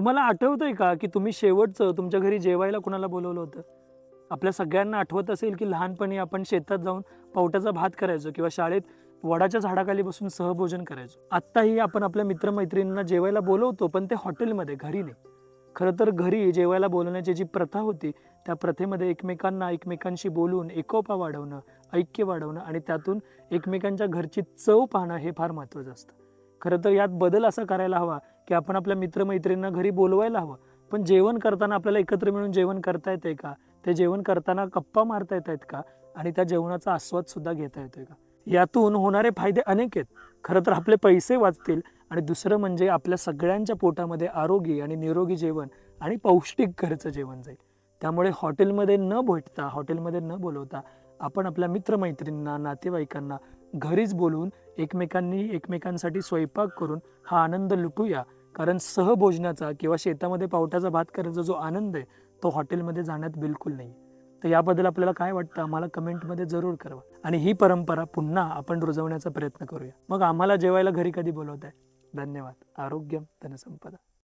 तुम्हाला आठवतंय का की तुम्ही शेवटचं तुमच्या घरी जेवायला कुणाला बोलवलं होतं? आपल्या सगळ्यांना आठवत असेल की लहानपणी आपण शेतात जाऊन पावट्याचा भात करायचो किंवा शाळेत वडाच्या झाडाखाली बसून सहभोजन करायचो. आत्ताही आपण आपल्या मित्रमैत्रिणींना जेवायला बोलवतो पण ते हॉटेलमध्ये घरी नाही. खरं तर घरी जेवायला बोलवण्याची जी प्रथा होती त्या प्रथेमध्ये एकमेकांना एकमेकांशी बोलून एकोपा वाढवणं ऐक्य वाढवणं आणि त्यातून एकमेकांच्या घरची चव पाहणं हे फार महत्त्वाचं असतं. खरं तर यात बदल असा करायला हवा की आपण आपल्या मित्रमैत्रिणींना घरी बोलवायला हवं. पण जेवण करताना आपल्याला एकत्र मिळून जेवण करता येतंय का? ते जेवण करताना गप्पा मारता येत आहेत का? आणि त्या जेवणाचा आस्वाद सुद्धा घेता येतोय का? यातून होणारे फायदे अनेक आहेत. खरं तर आपले पैसे वाचतील आणि दुसरं म्हणजे आपल्या सगळ्यांच्या पोटामध्ये आरोग्य आणि निरोगी जेवण आणि पौष्टिक घरचं जेवण जाईल. त्यामुळे हॉटेलमध्ये न भेटता हॉटेलमध्ये न बोलवता आपण आपल्या मित्रमैत्रिणींना नातेवाईकांना घरीच बोलून एकमेकांनी एकमेकांसाठी स्वयंपाक करून हा आनंद लुटूया. कारण सहभोजनाचा किंवा शेतामध्ये पावट्याचा भात करायचा जो आनंद आहे तो हॉटेलमध्ये जाण्यात बिलकुल नाही. तर याबद्दल आपल्याला काय वाटतं? आम्हाला कमेंटमध्ये जरूर कळवा. आणि ही परंपरा पुन्हा आपण रुजवण्याचा प्रयत्न करूया. मग आम्हाला जेवायला घरी कधी बोलवत आहे धन्यवाद. आरोग्यम धनसंपदा